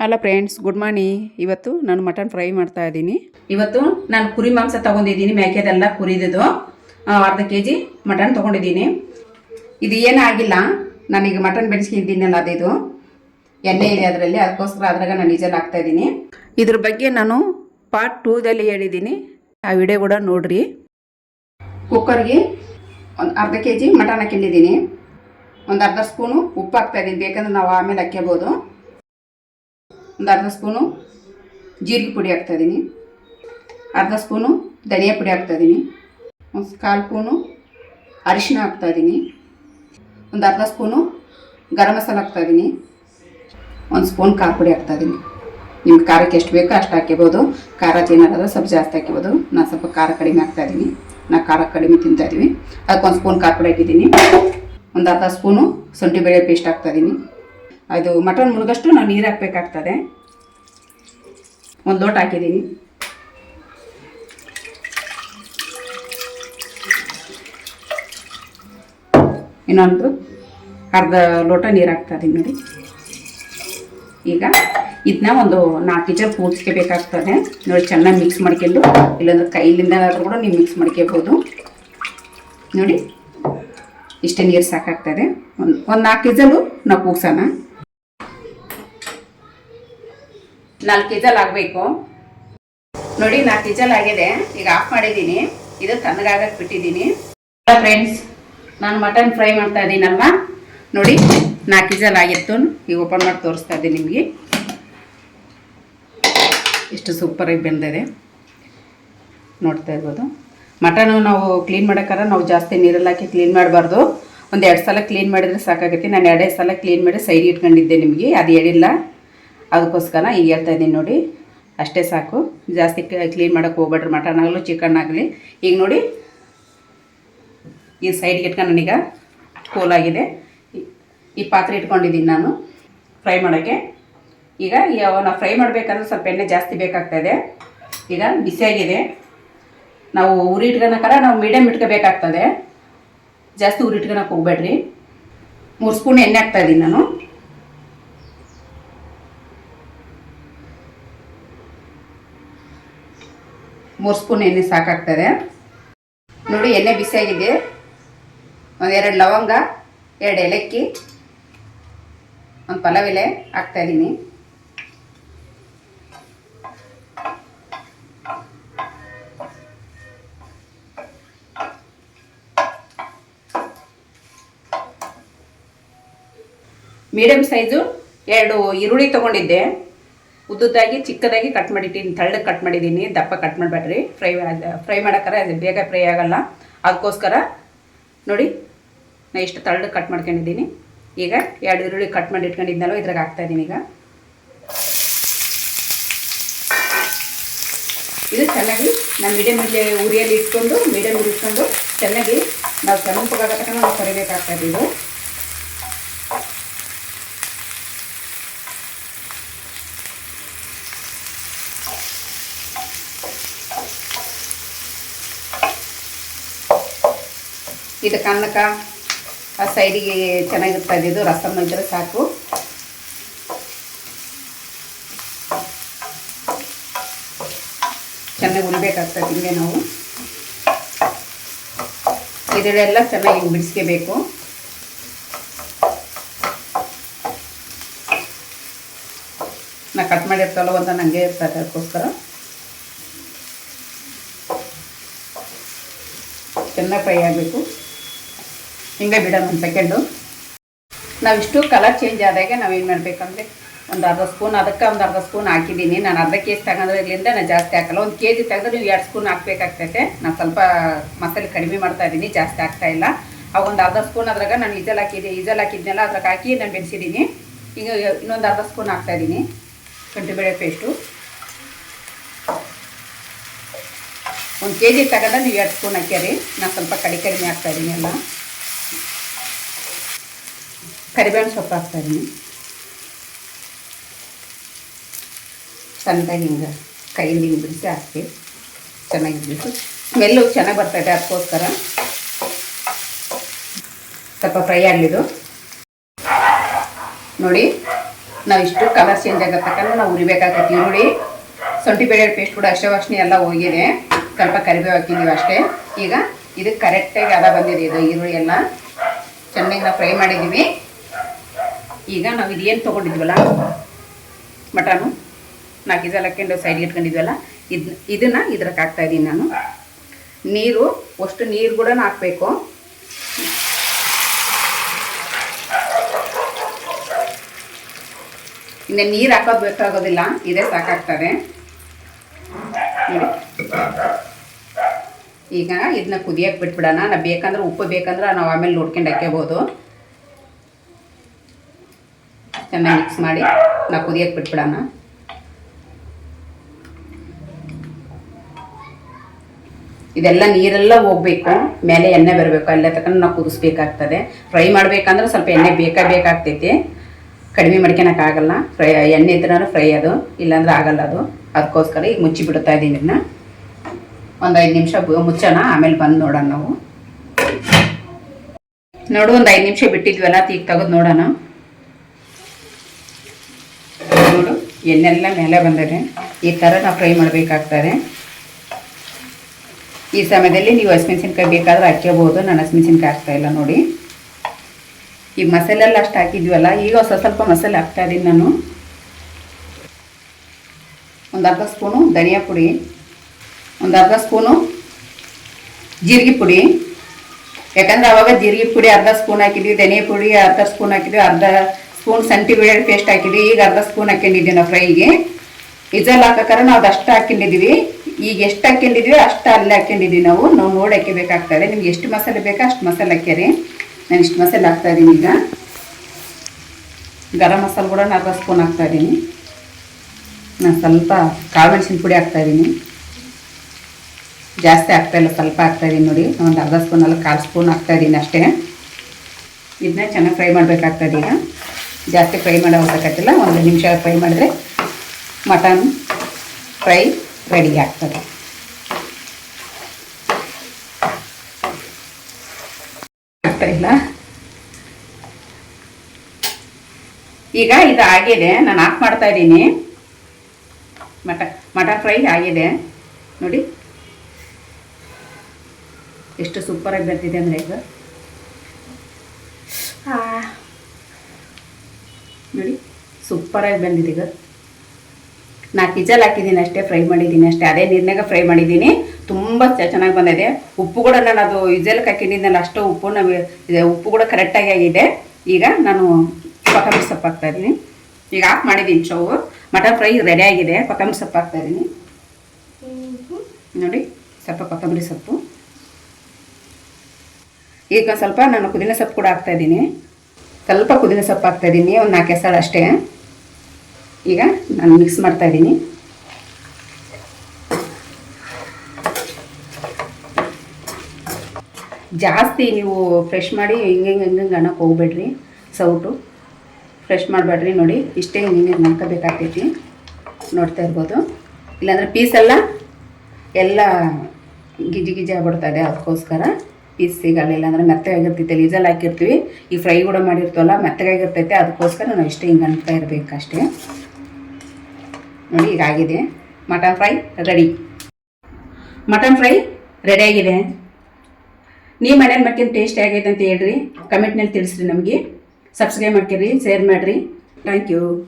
ಅಲ್ಲ friends good morning ಇವತ್ತು ನಾನು ಮಟನ್ ಫ್ರೈ ಮಾಡ್ತಾ ಇದ್ದೀನಿ. ಇವತ್ತು ನಾನು ಕುರಿ ಮಾಂಸ ತಗೊಂಡಿದ್ದೀನಿ ಮೇಕೆದೆಲ್ಲ ಕುರಿದಿದ್ದು. ಆ, ಅರ್ಧ ಕೆ ಜಿ ಮಟನ್ ತೊಗೊಂಡಿದ್ದೀನಿ. ಇದು ಏನಾಗಿಲ್ಲ ನಾನೀಗ ಮಟನ್ ಬೆಳೆಸ್ಕೊಂಡಿದ್ದೀನಲ್ಲ ಅದಿದು. ಎಣ್ಣೆ ಇದೆ ಅದರಲ್ಲಿ ಅದಕ್ಕೋಸ್ಕರ ಅದ್ರಾಗ ನಾನು ನಿಜ ಹಾಕ್ತಾ ಇದ್ದೀನಿ. ಇದ್ರ ಬಗ್ಗೆ ನಾನು ಪಾರ್ಟ್ ಟೂದಲ್ಲಿ ಹೇಳಿದ್ದೀನಿ. ಆ ವಿಡಿಯೋ ಕೂಡ ನೋಡ್ರಿ. ಕುಕ್ಕರ್ಗೆ ಒಂದು ಅರ್ಧ ಕೆ ಜಿ ಮಟನ್ ಹಾಕೊಂಡಿದ್ದೀನಿ ಒಂದು ಅರ್ಧ ಸ್ಪೂನು ಉಪ್ಪು ಹಾಕ್ತಾ ಇದ್ದೀನಿ ಬೇಕಂದ್ರೆ ನಾವು ಆಮೇಲೆ ಹಾಕ್ಕೋಬೋದು ಒಂದು ಅರ್ಧ ಸ್ಪೂನು ಜೀರಿಗೆ ಪುಡಿ ಹಾಕ್ತಾಯಿದ್ದೀನಿ ಅರ್ಧ ಸ್ಪೂನು ಧನಿಯಾ ಪುಡಿ ಹಾಕ್ತಾಯಿದ್ದೀನಿ ಒಂದು ಕಾಲು ಸ್ಪೂನು ಅರಿಶಿನ ಹಾಕ್ತಾಯಿದ್ದೀನಿ ಒಂದು ಅರ್ಧ ಸ್ಪೂನು ಗರಂ ಮಸಾಲ ಹಾಕ್ತಾಯಿದ್ದೀನಿ ಒಂದು ಸ್ಪೂನ್ ಖಾರ ಪುಡಿ ಹಾಕ್ತಾಯಿದ್ದೀನಿ ನಿಮ್ಗೆ ಖಾರಕ್ಕೆ ಎಷ್ಟು ಬೇಕೋ ಅಷ್ಟು ಹಾಕಿಬೋದು ಖಾರ ತಿನ್ನೋದಾದ್ರೆ ಸ್ವಲ್ಪ ಜಾಸ್ತಿ ಹಾಕಿಬೋದು ನಾನು ಸ್ವಲ್ಪ ಖಾರ ಕಡಿಮೆ ಹಾಕ್ತಾಯಿದ್ದೀನಿ ನಾನು ಖಾರ ಕಡಿಮೆ ತಿಂತಾಯಿದ್ದೀನಿ ಅದಕ್ಕೆ ಒಂದು ಸ್ಪೂನ್ ಖಾರ ಪುಡಿ ಹಾಕಿದ್ದೀನಿ. ಒಂದು ಅರ್ಧ ಸ್ಪೂನು ಶುಂಠಿ ಬೆಳೆ ಪೇಸ್ಟ್ ಹಾಕ್ತಾಯಿದ್ದೀನಿ ಅದು ಮಟನ್ ಮುಳುಗಷ್ಟು ನಾವು ನೀರು ಹಾಕಬೇಕಾಗ್ತದೆ. ಒಂದು ಲೋಟ ಹಾಕಿದ್ದೀನಿ. ಇನ್ನೊಂದು ಅರ್ಧ ಲೋಟ ನೀರು ಹಾಕ್ತಾ ಇದೀನಿ ನೋಡಿ. ಈಗ ಇದನ್ನ ಒಂದು ನಾಲ್ಕು ಜನ ಕೂಡಿಸ್ಕೋಬೇಕಾಗ್ತದೆ ನೋಡಿ, ಚೆನ್ನಾಗಿ ಮಿಕ್ಸ್ ಮಾಡ್ಕೊಂಡು, ಇಲ್ಲಾಂದ್ರೆ ಕೈಲಿಂದ ಕೂಡ ನೀವು ಮಿಕ್ಸ್ ಮಾಡ್ಕೋಬೋದು. ನೋಡಿ, ಇಷ್ಟೇ ನೀರು ಸಾಕಾಗ್ತದೆ. ಒಂದು ಒಂದು ನಾಲ್ಕು ಇಜಲು ನಾವು ಕೂಗ್ಸೋಣ. ನಾಲ್ಕು ಕೆಜಲ್ ಆಗಬೇಕು. ನೋಡಿ, ನಾಲ್ಕು ಕೆಜಲ್ ಆಗಿದೆ. ಈಗ ಆಫ್ ಮಾಡಿದ್ದೀನಿ. ಇದು ತಣ್ಣಗಾಗಕ್ಕೆ ಬಿಟ್ಟಿದ್ದೀನಿ. ಫ್ರೆಂಡ್ಸ್ ನಾನು ಮಟನ್ ಫ್ರೈ ಮಾಡ್ತಾ ಇದ್ದೀನಲ್ವ? ನೋಡಿ, ನಾಲ್ಕು ಕೆಜಲ್ ಆಗಿತ್ತು. ಈಗ ಓಪನ್ ಮಾಡಿ ತೋರಿಸ್ತಾ ಇದ್ದೀನಿ ನಿಮಗೆ. ಎಷ್ಟು ಸೂಪರಾಗಿ ಬೆಂದಿದೆ. ನೋಡ್ತಾ ಇರ್ಬೋದು. ಮಟನು ನಾವು ಕ್ಲೀನ್ ಮಾಡೋಕ್ಕಾರ ನಾವು ಜಾಸ್ತಿ ನೀರಲ್ಲಿ ಹಾಕಿ ಕ್ಲೀನ್ ಮಾಡಬಾರ್ದು. ಒಂದು ಎರಡು ಸಲ ಕ್ಲೀನ್ ಮಾಡಿದರೆ ಸಾಕಾಗುತ್ತೆ. ನಾನು ಎರಡೇ ಸಲ ಕ್ಲೀನ್ ಮಾಡಿ ಸೈಡ್ ಇಟ್ಕೊಂಡಿದ್ದೆ ನಿಮಗೆ. ಅದು ಹೇಳಿಲ್ಲ. ಅದಕ್ಕೋಸ್ಕರ ಈಗ ಹೇಳ್ತಾ ಇದ್ದೀನಿ ನೋಡಿ. ಅಷ್ಟೇ ಸಾಕು. ಜಾಸ್ತಿ ಕ್ಲೀನ್ ಮಾಡೋಕ್ಕೆ ಹೋಗ್ಬೇಡ್ರಿ. ಮಟನ್ ಆಗಲಿ ಚಿಕನ್ ಆಗಲಿ. ಈಗ ನೋಡಿ, ಈ ಸೈಡ್ಗೆ ಇಟ್ಕೊಂಡು ನನಗೆ ಕೂಲಾಗಿದೆ ಈ- ಪಾತ್ರೆ ಇಟ್ಕೊಂಡಿದ್ದೀನಿ ನಾನು ಫ್ರೈ ಮಾಡೋಕ್ಕೆ ಈಗ ನಾವು ಫ್ರೈ ಮಾಡಬೇಕಂದ್ರೆ ಸ್ವಲ್ಪ ಎಣ್ಣೆ ಜಾಸ್ತಿ ಬೇಕಾಗ್ತದೆ ಈಗ ಬಿಸಿಯಾಗಿದೆ ನಾವು ಉರಿ ಇಟ್ಕೊಳಕ್ಕಾರ ನಾವು ಮೀಡಿಯಮ್ ಇಟ್ಕೋಬೇಕಾಗ್ತದೆ. ಜಾಸ್ತಿ ಉರಿ ಇಟ್ಕೊಳಕ್ಕೆ ಹೋಗ್ಬೇಡ್ರಿ. ಮೂರು ಸ್ಪೂನ್ ಎಣ್ಣೆ ಹಾಕ್ತಾಯಿದ್ದೀನಿ ನಾನು. ಮೂರು ಸ್ಪೂನ್ ಎಣ್ಣೆ ಸಾಕಾಗ್ತದೆ. ನೋಡಿ, ಎಣ್ಣೆ ಬಿಸಿಯಾಗಿದೆ. ಒಂದೆರಡು ಲವಂಗ, ಎರಡು ಏಲಕ್ಕಿ, ಒಂದು ಪಲಾವ್ ಎಲೆ ಹಾಕ್ತಾ ಇದ್ದೀನಿ. ಮೀಡಿಯಮ್ ಸೈಜು ಎರಡು ಈರುಳ್ಳಿ ತೊಗೊಂಡಿದ್ದೆ. ಉದ್ದುದ್ದಾಗಿ, ಚಿಕ್ಕದಾಗಿ ಕಟ್ ಮಾಡಿಟ್ಟಿನಿ, ತಳ್ಳಗೆ ಕಟ್ ಮಾಡಿದ್ದೀನಿ, ದಪ್ಪ ಕಟ್ ಮಾಡಬೇಡ್ರಿ. ಫ್ರೈ ಫ್ರೈ ಮಾಡೋಕ್ಕಾರ ಅದು ಬೇಗ ಫ್ರೈ ಆಗೋಲ್ಲ. ಅದಕ್ಕೋಸ್ಕರ ನೋಡಿ ನಾನು ಇಷ್ಟು ತಳ್ಳಗೆ ಕಟ್ ಮಾಡ್ಕೊಂಡಿದ್ದೀನಿ. ಈಗ ಎರಡು ಈರುಳ್ಳಿ ಕಟ್ ಮಾಡಿ ಇಟ್ಕೊಂಡಿದ್ನಲ್ಲ ಇದ್ರಾಗ ಹಾಕ್ತಾಯಿದ್ದೀನಿ ಈಗ. ಇದು ಚೆನ್ನಾಗಿ ನಾನು ಮೀಡಿಯಮ್ ಇಲ್ಲಿ ಉರಿಯಲ್ಲಿ ಇಟ್ಕೊಂಡು ಮೀಡಿಯಮ್ ಇಟ್ಕೊಂಡು ಚೆನ್ನಾಗಿ ನಾವು ತನಕ ನಾವು ಕರಿಬೇಕಾಗ್ತದೆ ಇದಕ್ಕೆ ಅನ್ನಕ್ಕೆ ಆ ಸೈಡಿಗೆ ಚೆನ್ನಾಗಿರ್ತದೆ ಇದು ರಸಮ್ ಇದ್ರೆ ಸಾಕು. ಚೆನ್ನಾಗಿ ಉಣ್ಬೇಕಾಗ್ತದೆ ಹಿಂಗೆ ನಾವು. ಇದೆಲ್ಲ ಚೆನ್ನಾಗಿ ಬಿಡಿಸ್ಕೋಬೇಕು. ನಾ ಕಟ್ ಮಾಡಿರ್ತಲ್ಲ, ಒಂದು ನನಗೆ ಇರ್ತದೆ ಅದಕ್ಕೋಸ್ಕರ. ಚೆನ್ನಾಗಿ ಫ್ರೈ ಆಗಬೇಕು. ಹಿಂಗೆ ಬಿಡೋಣ ಒಂದು ಸೆಕೆಂಡು ನಾವಿಷ್ಟು ಕಲರ್ ಚೇಂಜ್ ಆದಾಗ ನಾವೇನು ಮಾಡಬೇಕಂದ್ರೆ ಒಂದು ಅರ್ಧ ಸ್ಪೂನ್ ಅದಕ್ಕೆ ಒಂದು ಅರ್ಧ ಸ್ಪೂನ್ ಹಾಕಿದ್ದೀನಿ ನಾನು ಅರ್ಧ ಕೆ ಜಿ ತಗೊಂಡ್ರಿಂದ ನಾನು ಜಾಸ್ತಿ ಹಾಕಲ್ಲ. ಒಂದು ಕೆ ಜಿ ತೆಗೆದ್ರೆ ನೀವು ಎರಡು ಸ್ಪೂನ್ ಹಾಕ್ಬೇಕಾಗ್ತೈತೆ. ನಾನು ಸ್ವಲ್ಪ ಮಸಾಲೆ ಕಡಿಮೆ ಮಾಡ್ತಾ ಇದ್ದೀನಿ ಜಾಸ್ತಿ ಆಗ್ತಾ ಇಲ್ಲ. ಆ ಒಂದು ಅರ್ಧ ಸ್ಪೂನ್ ಅದ್ರಾಗ ನಾನು ಈಜಲ್ ಹಾಕಿದ್ದೆ, ಈಜಲ್ ಹಾಕಿದ್ನೆಲ್ಲ, ಅದ್ರಾಗ ಹಾಕಿ ನಾನು ಬೆಳೆಸಿದ್ದೀನಿ ಈಗ ಇನ್ನೊಂದು ಅರ್ಧ ಸ್ಪೂನ್ ಹಾಕ್ತಾ ಇದ್ದೀನಿ ಶುಂಠಿ ಬೇಳೆ ಪೇಸ್ಟು ಒಂದು ಕೆ ಜಿ ತಗೊಂಡ್ರೆ ನೀವು ಎರಡು ಸ್ಪೂನ್ ಹಾಕ್ಯಾರಿ. ನಾನು ಸ್ವಲ್ಪ ಕಡಿ ಕಡಿಮೆ ಹಾಕ್ತಾ ಇದ್ದೀನಿ ಎಲ್ಲ. ಕರಿಬೇವಿನ ಸೊಪ್ಪು ಹಾಕ್ತಾ ಇದ್ದೀನಿ. ಸಣ್ಣದಾಗಿ ಹಿಂಗೆ ಕೈಯಿಂದ ಹಿಂಗೆ ಬಿಡಿಸಿ ಹಾಕಿ ಚೆನ್ನಾಗಿ ಬಿಡಿಸಿ ಸ್ಮೆಲ್ಲು ಚೆನ್ನಾಗಿ ಬರ್ತದೆ ಅದಕ್ಕೋಸ್ಕರ. ಸ್ವಲ್ಪ ಫ್ರೈ ಆಗಲಿದು. ನೋಡಿ, ನಾವು ಇಷ್ಟು ಕಲರ್ ಚೇಂಜ್ ಆಗತ್ತಕ್ಕಂದ್ರೆ ನಾವು ಉರಿಬೇಕಾಗತ್ತೆ ಈರುಳ್ಳಿ ಶುಂಠಿ ಬೇಳೆ ಪೇಸ್ಟ್ ಕೂಡ ಅಷ್ಟೇ ವಾಸನೆ ಎಲ್ಲ ಹೋಗಿದೆ. ಸ್ವಲ್ಪ ಕರಿಬೇವು ಹಾಕಿದ್ದೀವಿ ಅಷ್ಟೇ. ಈಗ ಇದಕ್ಕೆ ಕರೆಕ್ಟಾಗಿ ಅದ ಬಂದಿದೆ, ಇದು ಈರುಳ್ಳಿ ಎಲ್ಲ. ಚೆನ್ನಾಗಿ ನಾವು ಫ್ರೈ ಮಾಡಿದ್ದೀವಿ ಈಗ ನಾವು ಇದೇನು ತೊಗೊಂಡಿದ್ವಲ್ಲ? ಮಟನು ನಾಲ್ಕು ಹಾಕ್ಕೊಂಡು ಸೈಡ್ಗೆ ಇಟ್ಕೊಂಡಿದ್ವಲ್ಲ? ಇದು, ಇದನ್ನು ಇದ್ರಕ್ಕೆ ಹಾಕ್ತಾ ಇದ್ದೀನಿ ನಾನು. ನೀರು, ಅಷ್ಟು ನೀರು ಕೂಡ ಹಾಕಬೇಕು. ಇನ್ನು ನೀರು ಹಾಕೋದು ಬೇಕಾಗೋದಿಲ್ಲ, ಇದೇ ಸಾಕಾಗ್ತದೆ. ಈಗ ಇದನ್ನ ಕುದಿಯಕ್ಕೆ ಬಿಟ್ಬಿಡೋಣ. ನಾವು ಬೇಕಂದ್ರೆ ಉಪ್ಪು ಬೇಕಂದ್ರೆ ನಾವು ಆಮೇಲೆ ನೋಡ್ಕೊಂಡು ಹಾಕ್ಕೋಬೋದು ಚೆನ್ನಾಗಿ ಮಿಕ್ಸ್ ಮಾಡಿ ನಾವು ಕುದಿಯಕ್ಕೆ ಬಿಟ್ಬಿಡೋಣ. ಇದೆಲ್ಲ ನೀರೆಲ್ಲ ಹೋಗ್ಬೇಕು, ಮೇಲೆ ಎಣ್ಣೆ ಬರಬೇಕು ಎಲ್ಲ ತಕ್ಕ ನಾವು ಕುದಿಸ್ಬೇಕಾಗ್ತದೆ. ಫ್ರೈ ಮಾಡಬೇಕಂದ್ರೆ ಸ್ವಲ್ಪ ಎಣ್ಣೆ ಬೇಕೇ ಬೇಕಾಗ್ತೈತಿ. ಕಡಿಮೆ ಮಾಡ್ಕೊಳಕ್ಕಾಗಲ್ಲ ಫ್ರೈ ಎಣ್ಣೆ ಇದ್ರೆ ಫ್ರೈ ಅದು, ಇಲ್ಲಾಂದ್ರೆ ಆಗಲ್ಲ ಅದು. ಅದಕ್ಕೋಸ್ಕರ ಈಗ ಮುಚ್ಚಿ ಬಿಡ್ತಾ ಇದ್ದೀನಿ ಇದನ್ನ. ಒಂದು ಐದು ನಿಮಿಷ ಮುಚ್ಚೋಣ, ಆಮೇಲೆ ಬಂದು ನೋಡೋಣ ನಾವು. ನೋಡು, ಒಂದು ಐದು ನಿಮಿಷ ಬಿಟ್ಟಿದ್ವಲ್ಲ ತೀಗ ತೆಗೆದು ನೋಡೋಣ. ನೋಡು ಎಣ್ಣೆಲ್ಲ ಮೇಲೆ ಬಂದಿದೆ. ಈ ಥರ ನಾವು ಫ್ರೈ ಮಾಡಬೇಕಾಗ್ತದೆ. ಈ ಸಮಯದಲ್ಲಿ ನೀವು ಹಸಿಮೆಣ್ಸಿನ್ಕಾಯಿ ಬೇಕಾದ್ರೆ ಹಾಕ್ಕೋಬೋದು. ನಾನು ಹಸಿಮೆಣ್ಸಿನ್ಕಾಯಿ ಹಾಕ್ತಾಯಿಲ್ಲ ನೋಡಿ. ಈ ಮಸಾಲೆಲ್ಲ ಅಷ್ಟು ಹಾಕಿದ್ವಲ್ಲ, ಈಗ ಸ್ವಲ್ಪ ಸ್ವಲ್ಪ ಮಸಾಲೆ ಹಾಕ್ತಾ ಇದ್ದೀನಿ ನಾನು. ಒಂದು ಅರ್ಧ ಸ್ಪೂನು ಧನಿಯಾ ಪುಡಿ, ಒಂದು ಅರ್ಧ ಸ್ಪೂನು ಜೀರಿಗೆ ಪುಡಿ. ಯಾಕಂದರೆ ಆವಾಗ ಜೀರಿಗೆ ಪುಡಿ ಅರ್ಧ ಸ್ಪೂನ್ ಹಾಕಿದ್ವಿ, ಧನಿಯಾ ಪುಡಿ ಅರ್ಧ ಸ್ಪೂನ್ ಹಾಕಿದ್ವಿ, ಅರ್ಧ ಸ್ಪೂನ್ ಸಂಟಿ ಬೆಳ್ಳುಳ್ಳಿ ಪೇಸ್ಟ್ ಹಾಕಿದ್ವಿ. ಈಗ ಅರ್ಧ ಸ್ಪೂನ್ ಹಾಕೊಂಡಿದ್ದೀವಿ ನಾವು ಫ್ರೈಗೆ ಇಜಲ್ ಹಾಕಕ್ಕಾರ ನಾವು ಅದಷ್ಟು ಹಾಕೊಂಡಿದ್ದೀವಿ ಈಗ ಎಷ್ಟು ಹಾಕೊಂಡಿದ್ವಿ ಅಷ್ಟು ಅಲ್ಲೇ ಹಾಕೊಂಡಿದ್ವಿ ನಾವು. ನಾವು ನೋಡಿ ಹಾಕಬೇಕಾಗ್ತದೆ ನಿಮ್ಗೆ ಎಷ್ಟು ಮಸಾಲೆ ಬೇಕೋ ಅಷ್ಟು ಮಸಾಲೆ ಹಾಕ್ಯಾರಿ. ನಾನು ಇಷ್ಟು ಮಸಾಲೆ ಹಾಕ್ತಾ ಇದ್ದೀನಿ ಈಗ. ಗರಂ ಮಸಾಲೆ ಕೂಡ ಅರ್ಧ ಸ್ಪೂನ್ ಹಾಕ್ತಾ ಇದ್ದೀನಿ ನಾನು ಸ್ವಲ್ಪ ಕಾಳು ಮೆಣಸಿನ ಪುಡಿ ಹಾಕ್ತಾ ಇದ್ದೀನಿ ಜಾಸ್ತಿ ಹಾಕ್ತಾ ಇಲ್ಲ, ಸ್ವಲ್ಪ ಹಾಕ್ತಾ ಇದ್ದೀನಿ ನೋಡಿ. ಒಂದು ಅರ್ಧ ಸ್ಪೂನ್ ಅಲ್ಲ, ಕಾಲು ಸ್ಪೂನ್ ಹಾಕ್ತಾ ಇದ್ದೀನಿ ಅಷ್ಟೇ. ಇದನ್ನ ಚೆನ್ನಾಗಿ ಫ್ರೈ ಮಾಡಬೇಕಾಗ್ತದೆ ಈಗ. ಜಾಸ್ತಿ ಫ್ರೈ ಮಾಡೋ ಅವಶ್ಯಕತಿಲ್ಲ ಒಂದು ನಿಮಿಷ ಫ್ರೈ ಮಾಡಿದ್ರೆ ಮಟನ್ ಫ್ರೈ ರೆಡಿ ಆಗ್ತದೆ. ಆಗ್ತಾ ಇಲ್ಲ. ಈಗ ಇದು ಆಗಿದೆ. ನಾನು ಆಫ್ ಮಾಡ್ತಾ ಇದ್ದೀನಿ. ಮಟನ್ ಮಟನ್ ಫ್ರೈ ಆಗಿದೆ. ನೋಡಿ. ಎಷ್ಟು ಸೂಪರಾಗಿ ಬರ್ತಿದೆ ಅಂದರೆ ಆ. ನೋಡಿ, ಸೂಪರಾಗಿ ಬಂದಿದೆ ಈಗ ನಾ ಕಿಚಲ್ ಹಾಕಿದ್ದೀನಿ ಅಷ್ಟೇ, ಫ್ರೈ ಮಾಡಿದ್ದೀನಿ ಅಷ್ಟೇ. ಅದೇ ನೀರಿನಾಗ ಫ್ರೈ ಮಾಡಿದ್ದೀನಿ. ತುಂಬ ಚೆನ್ನಾಗಿ ಬಂದಿದೆ. ಉಪ್ಪು ಕೂಡ ನಾನು ಅದು ಇಜಲ್ಗೆ ಹಾಕಿದ್ದೀನಲ್ಲ ಅಷ್ಟು ಉಪ್ಪು ನಾವು ಉಪ್ಪು ಕೂಡ ಕರೆಕ್ಟಾಗಿ ಆಗಿದೆ. ಈಗ ನಾನು ಕೊತ್ತಂಬರಿ ಸೊಪ್ಪು ಹಾಕ್ತಾ ಇದ್ದೀನಿ. ಈಗ ಆಫ್ ಮಾಡಿದ್ದೀನಿ ಸ್ಟವ್. ಮಟನ್ ಫ್ರೈ ರೆಡಿ ಆಗಿದೆ. ಕೊತ್ತಂಬರಿ ಸೊಪ್ಪು ಹಾಕ್ತಾ ಇದ್ದೀನಿ. ನೋಡಿ, ಸ್ವಲ್ಪ ಕೊತ್ತಂಬರಿ ಸೊಪ್ಪು. ಈಗ ಸ್ವಲ್ಪ ನಾನು ಪುದೀನ ಸೊಪ್ಪು ಕೂಡ ಹಾಕ್ತಾ ಇದ್ದೀನಿ. ಸ್ವಲ್ಪ ಪುದೀನ ಸೊಪ್ಪು ಹಾಕ್ತಾ ಇದ್ದೀನಿ ಒಂದು ನಾಲ್ಕು ಎಸಳು ಅಷ್ಟೇ. ಈಗ ನಾನು ಮಿಕ್ಸ್ ಮಾಡ್ತಾ ಇದ್ದೀನಿ ಜಾಸ್ತಿ ನೀವು ಫ್ರೆಶ್ ಮಾಡಿ ಹಿಂಗೆ ಹಿಂಗೆ ಹಿಂಗೆ ಅನ್ನಕ್ಕೆ ಹೋಗ್ಬೇಡ್ರಿ, ಸೌಟು. ಫ್ರೆಶ್ ಮಾಡಬೇಡ್ರಿ ನೋಡಿ, ಇಷ್ಟೇ ಹಿಂಗೆ ಹಿಂಗೆ ಮಾಡ್ಕೋಬೇಕಾಗ್ತೈತಿ ನೋಡ್ತಾ ಇರ್ಬೋದು. ಇಲ್ಲಾಂದರೆ ಪೀಸೆಲ್ಲ ಎಲ್ಲ ಗಿಜಿ ಗಿಜಿ ಆಗ್ಬಿಡ್ತದೆ ಅದಕ್ಕೋಸ್ಕರ. ಪೀಸ್ ಸಿಗಲಿಲ್ಲ ಅಂದರೆ ಮೆತ್ತಗಾಗಿರ್ತೈತೆ ಲೀಸಲ್ಲಿ ಹಾಕಿರ್ತೀವಿ. ಈ ಫ್ರೈ ಕೂಡ ಮಾಡಿರ್ತೀವಲ್ಲ, ಮೆತ್ತಗಾಗಿರ್ತೈತೆ, ಅದಕ್ಕೋಸ್ಕರ ನಾವು ಇಷ್ಟೇ ಹಿಂಗೆ ಅನ್ತಾ ಇರಬೇಕಷ್ಟೇ. ನೋಡಿ ಈಗಾಗಿದೆ mutton fry ready mutton fry ready ಆಗಿದೆ. ನೀವು ಮನೇಲಿ ಮಾಡ್ಕೊಂಡು ಟೇಸ್ಟ್ ಆಗೈತೆ ಅಂತ ಹೇಳ್ರಿ. ಕಮೆಂಟ್ನಲ್ಲಿ ತಿಳಿಸ್ರಿ ನಮಗೆ. ಸಬ್ಸ್ಕ್ರೈಬ್ ಮಾಡ್ಕೊಳ್ರಿ ಶೇರ್ ಮಾಡಿರಿ. Thank you